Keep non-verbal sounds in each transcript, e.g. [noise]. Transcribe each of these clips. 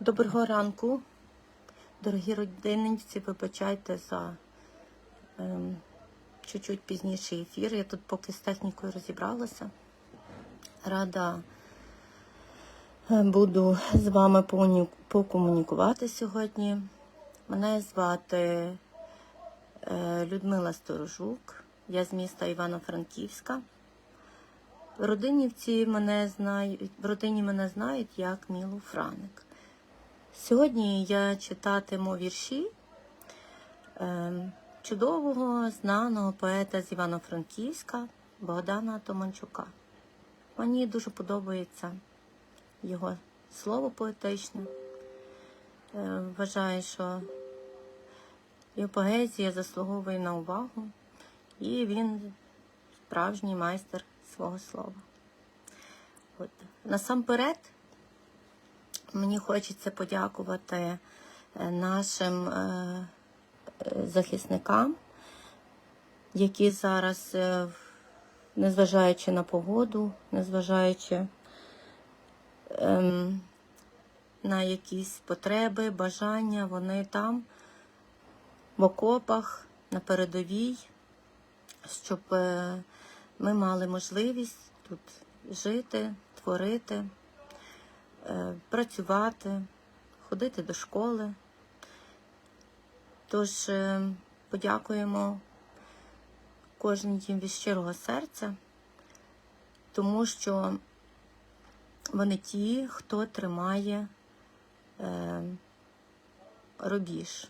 Доброго ранку, дорогі родинниці, вибачайте за ем, чуть-чуть пізніший ефір. Я тут поки з технікою розібралася. Рада е, буду з вами покомунікувати сьогодні. Мене звати е, Людмила Сторожук, я з міста Івано-Франківська. В родинівці мене знають, в родині мене знають як Мілу Франик. Сьогодні я читатиму вірші е, чудового, знаного поета з Івано-Франківська Богдана Томанчука. Мені дуже подобається його слово поетичне. Е, вважаю, що його поезія заслуговує на увагу, і він справжній майстер свого слова. От. Насамперед, Мені хочеться подякувати е, нашим е, захисникам, які зараз, е, незважаючи на погоду, незважаючи ем, на якісь потреби, бажання, вони там, в окопах, на передовій, щоб ми мали можливість тут жити, творити працювати, ходити до школи. Тож е, подякуємо кожен їм від щирого серця, тому що вони ті, хто тримає е, рубіж.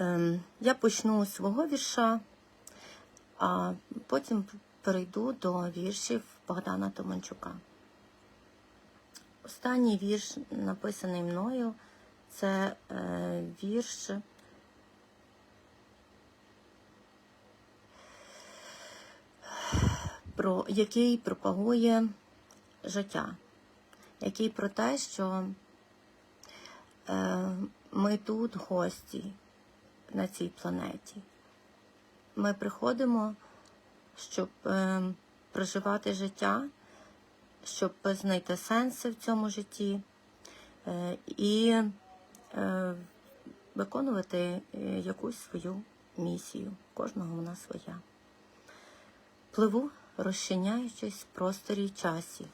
Е, я почну з свого вірша, а потім перейду до віршів Богдана Томанчука. Останній вірш, написаний мною, це е, вірш. Про який пропагує життя, який про те, що е, ми тут гості на цій планеті. Ми приходимо, щоб е, проживати життя щоб знайти сенси в цьому житті е, і е, виконувати е, якусь свою місію. Кожного вона своя. Пливу, розчиняючись в просторі часі,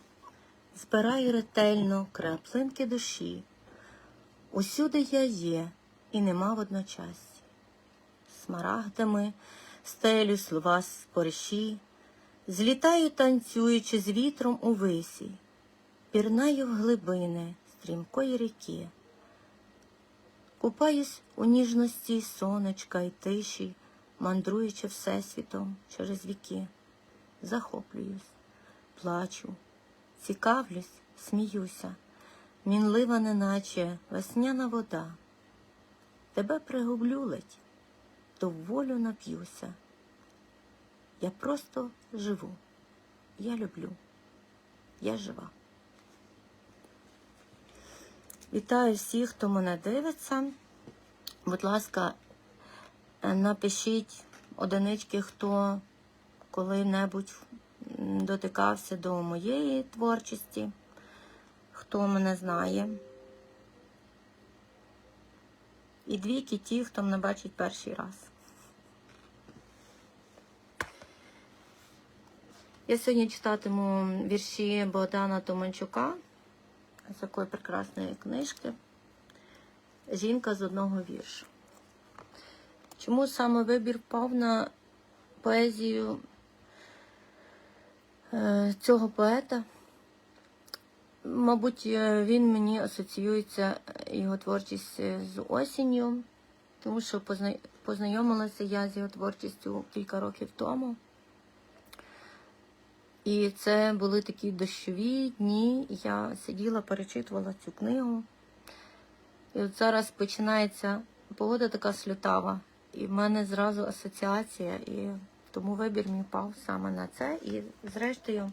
збираю ретельно краплинки душі. Усюди я є і нема водночас. Смарагдами стелю слова спориші, Злітаю, танцюючи з вітром у висі, пірнаю в глибини стрімкої ріки, купаюсь у ніжності сонечка й тиші, мандруючи всесвітом через віки, захоплююсь, плачу, цікавлюсь, сміюся, мінлива, неначе весняна вода. Тебе пригублю ледь, то волю нап'юся. Я просто живу. Я люблю. Я жива. Вітаю всіх, хто мене дивиться. Будь ласка, е, напишіть одинички, хто коли-небудь дотикався до моєї творчості, хто мене знає. І двійки ті, хто мене бачить перший раз. Я сьогодні читатиму вірші Богдана Томанчука з такої прекрасної книжки Жінка з одного віршу. Чому саме вибір впав на поезію е, цього поета? Мабуть, е, він мені асоціюється його творчість е, з осінню, тому що познайомилася я з його творчістю кілька років тому. І це були такі дощові дні. Я сиділа, перечитувала цю книгу. І от зараз починається погода така слютава, і в мене зразу асоціація, і тому вибір мій пав саме на це. І зрештою,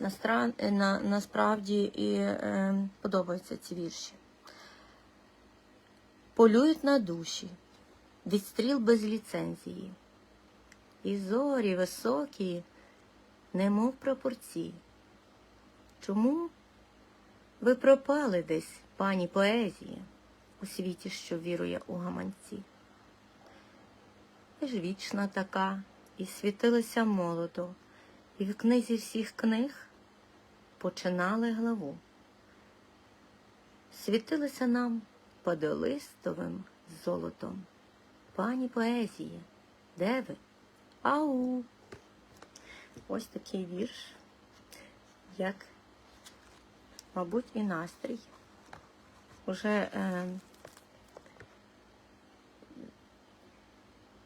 настра... е, на... насправді і е, подобаються ці вірші. Полюють на душі, відстріл без ліцензії. І зорі високі, немов пропорції. Чому Ви пропали десь, пані поезії, у світі, що вірує у гаманці. Ви ж вічна така, і світилася молодо, і в книзі всіх книг починали главу. Світилися нам подолистовим золотом. Пані поезії, де ви? Ау! Ось такий вірш, як, мабуть, і настрій. Уже е,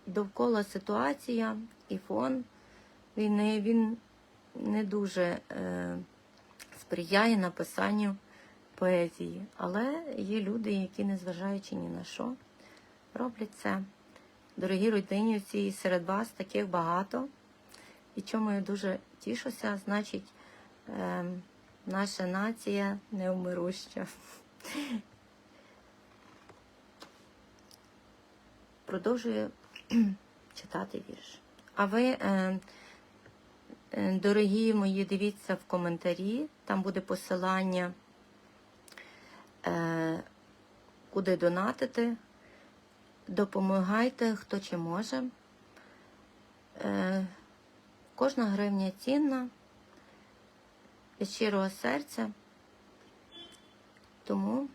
довкола ситуація і фон війни він не дуже е, сприяє написанню поезії. Але є люди, які, незважаючи ні на що, роблять це. Дорогі родинівці, і серед вас таких багато. І чому я дуже тішуся, значить, е, наша нація неумируща. Продовжую [clears throat] читати вірш. А ви, е, дорогі мої, дивіться в коментарі, там буде посилання, е, куди донатити. Допомагайте, хто чи може. Е, Кожна гривня цінна від щирого серця. Тому,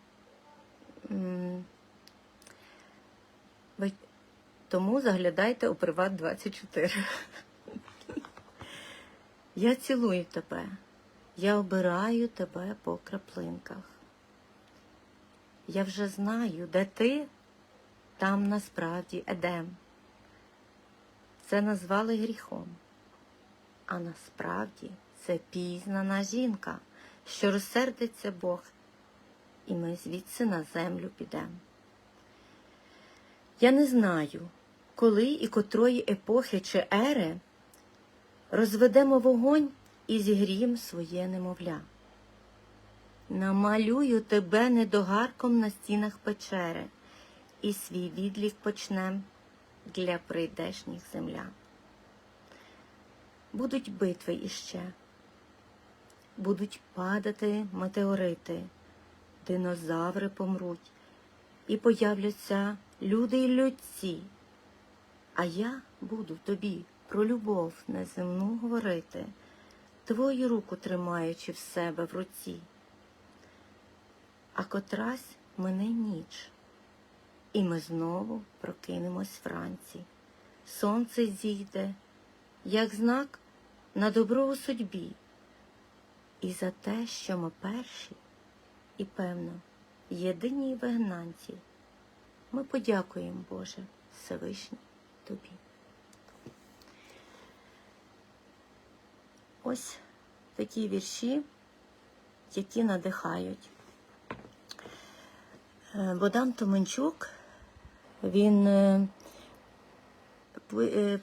тому заглядайте у Приват 24. [laughs] Я цілую тебе, я обираю тебе по краплинках. Я вже знаю, де ти, там насправді Едем. Це назвали гріхом. А насправді це пізнана жінка, що розсердиться Бог, і ми звідси на землю підемо. Я не знаю, коли і котрої епохи чи ери розведемо вогонь і зігрієм своє немовля. Намалюю тебе недогарком на стінах печери, і свій відлік почнем для прийдешніх землян. Будуть битви іще, будуть падати метеорити, динозаври помруть, і появляться люди й людці. А я буду тобі про любов неземну говорити, твою руку тримаючи в себе в руці. А котрась мине ніч, і ми знову прокинемось вранці. Сонце зійде як знак на добро у судьбі, і за те, що ми перші і, певно, єдині вигнанці, ми подякуємо, Боже, Всевишній Тобі. Ось такі вірші, які надихають. Е, Богдан Томенчук, він е, е,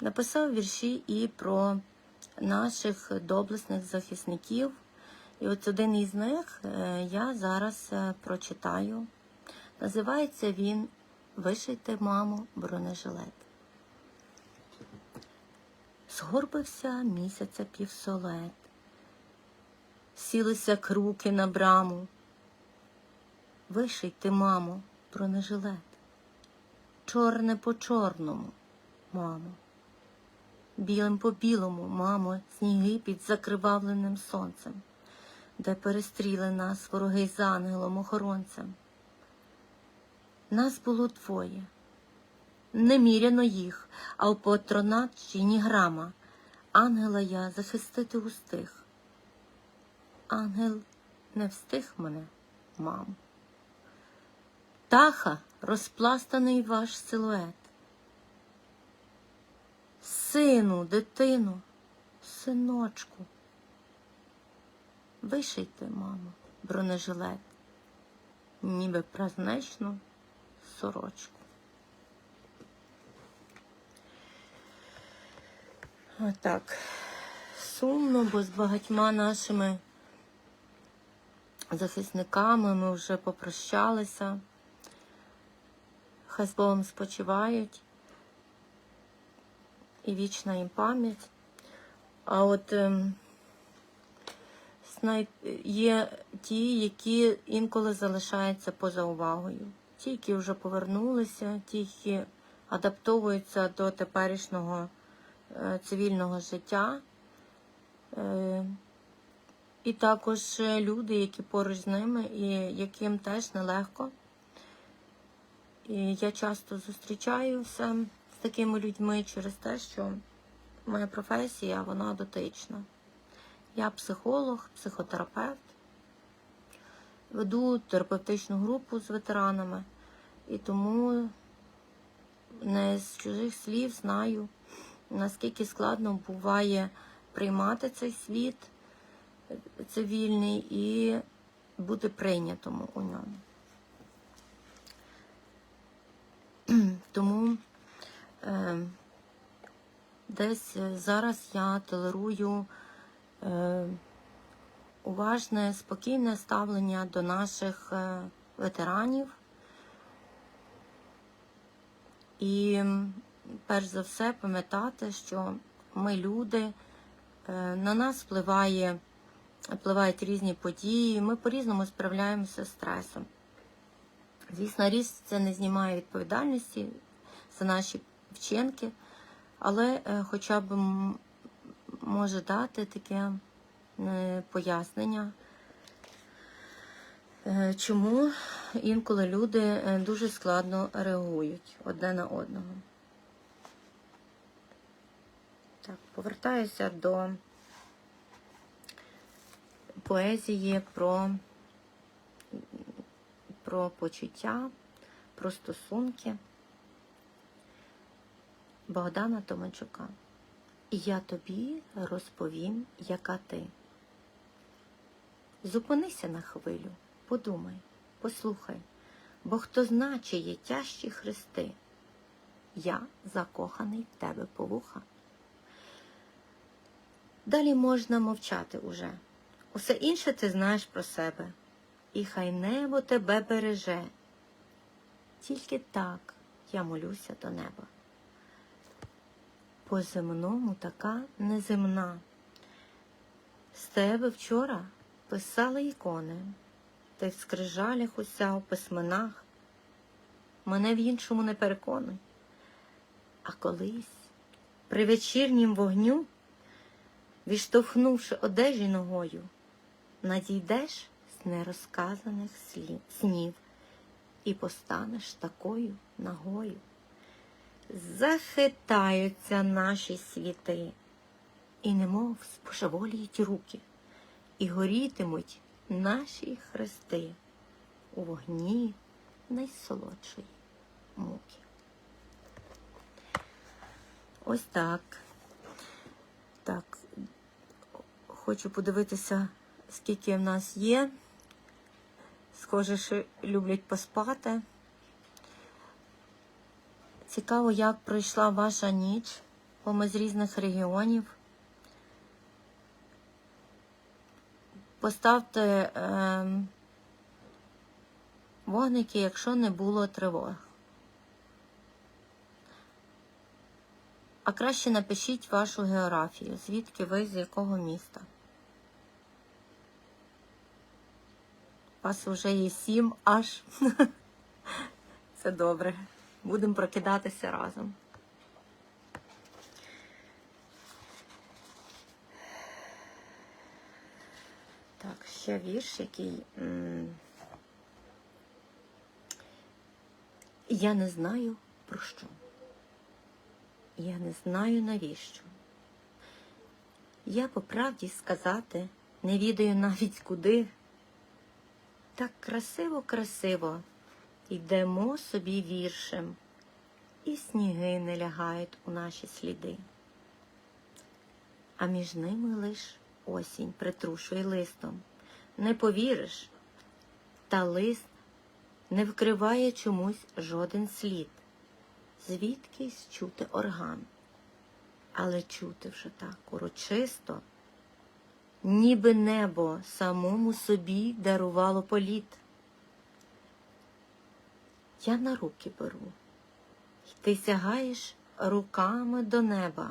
написав вірші і про наших доблесних захисників. І от один із них е, я зараз е, прочитаю. Називається він Вишийте, мамо, бронежилет. Згорбився місяця півсолет, сілися круки на браму. Вишийте, мамо, бронежилет. Чорне по чорному, мамо. Білим по білому, мамо, сніги під закривавленим сонцем, де перестріли нас вороги з ангелом-охоронцем. Нас було двоє, неміряно їх, а в патронат ще ні грама. Ангела я захистити устиг. Ангел не встиг мене, мам. Таха розпластаний ваш силует. Сину, дитину, синочку. Вишийте, мамо, бронежилет, ніби празнечну сорочку. Отак. Сумно, бо з багатьма нашими захисниками ми вже попрощалися. Хай Богом спочивають і вічна їм пам'ять. А от ем, є ті, які інколи залишаються поза увагою. Ті, які вже повернулися, ті, які адаптовуються до теперішнього е, цивільного життя. Е, І також е, люди, які поруч з ними, і яким теж нелегко. І я часто зустрічаюся такими людьми через те, що моя професія вона дотична. Я психолог, психотерапевт, веду терапевтичну групу з ветеранами, і тому не з чужих слів знаю, наскільки складно буває приймати цей світ цивільний і бути прийнятому у ньому. [clears throat] Тому десь е, зараз я толерую е, уважне, спокійне ставлення до наших е, ветеранів. І перш за все пам'ятати, що ми люди, е, на нас впливає, впливають різні події, ми по-різному справляємося з стресом. Звісно, ріс це не знімає відповідальності за наші вчинки, але е, хоча б може дати таке е, пояснення, е, чому інколи люди дуже складно реагують одне на одного. Так, повертаюся до поезії про про почуття, про стосунки Богдана Томачука. І я тобі розповім, яка ти. Зупинися на хвилю, подумай, послухай, бо хто зна, чи є тяжчі хрести. Я закоханий в тебе по вуха. Далі можна мовчати уже. Усе інше ти знаєш про себе і хай небо тебе береже. Тільки так я молюся до неба. По земному така неземна. З тебе вчора писали ікони, й в скрижалях уся у письменах. Мене в іншому не переконуй. А колись при вечірнім вогню, відштовхнувши одежі ногою, надійдеш з нерозказаних снів і постанеш такою нагою. Захитаються наші світи, і немов спожеволіють руки, і горітимуть наші хрести у вогні найсолодшої муки. Ось так. Так, хочу подивитися скільки в нас є. Схоже, що люблять поспати. Цікаво, як пройшла ваша ніч, бо ми з різних регіонів. Поставте е, вогники, якщо не було тривог. А краще напишіть вашу географію, звідки ви, з якого міста. Вас вже є сім аж. [laughs] Це добре. Будемо прокидатися разом. Так, ще вірш, який. Я не знаю про що. Я не знаю навіщо. Я по правді сказати не відаю навіть куди. Так красиво, красиво йдемо собі віршем, і сніги не лягають у наші сліди. А між ними лиш осінь притрушує листом. Не повіриш, та лист не вкриває чомусь жоден слід. Звідкись чути орган, але чути вже так урочисто ніби небо самому собі дарувало політ. Я на руки беру, й ти сягаєш руками до неба.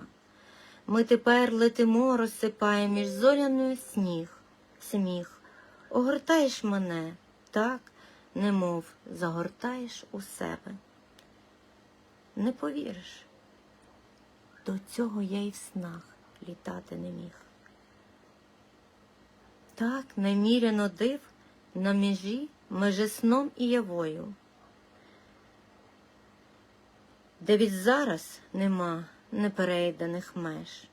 Ми тепер летимо, розсипає між зоряною сніг, сміх, огортаєш мене так, немов загортаєш у себе. Не повіриш, до цього я й в снах літати не міг. Так неміряно див на межі межи сном і явою, де від зараз нема неперейдених меж.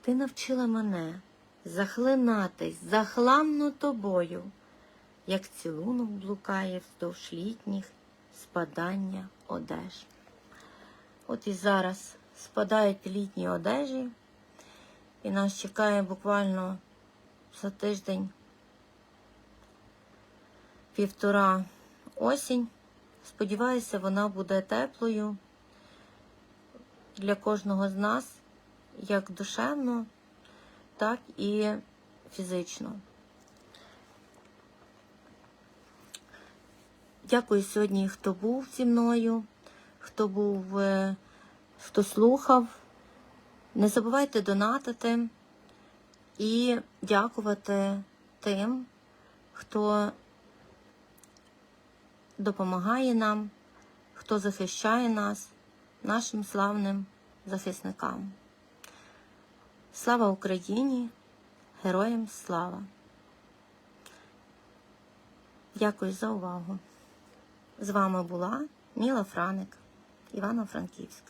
Ти навчила мене захлинатись захламно тобою, як цілунок блукає вздовж літніх спадання одеж. От і зараз спадають літні одежі, і нас чекає буквально за тиждень півтора осінь. Сподіваюся, вона буде теплою для кожного з нас, як душевно, так і фізично. Дякую сьогодні, хто був зі мною, хто був, е, хто слухав. Не забувайте донатити і дякувати тим, хто допомагає нам, хто захищає нас, нашим славним захисникам. Слава Україні! Героям слава! Дякую за увагу! З вами була Міла Франик, Івано-Франківськ.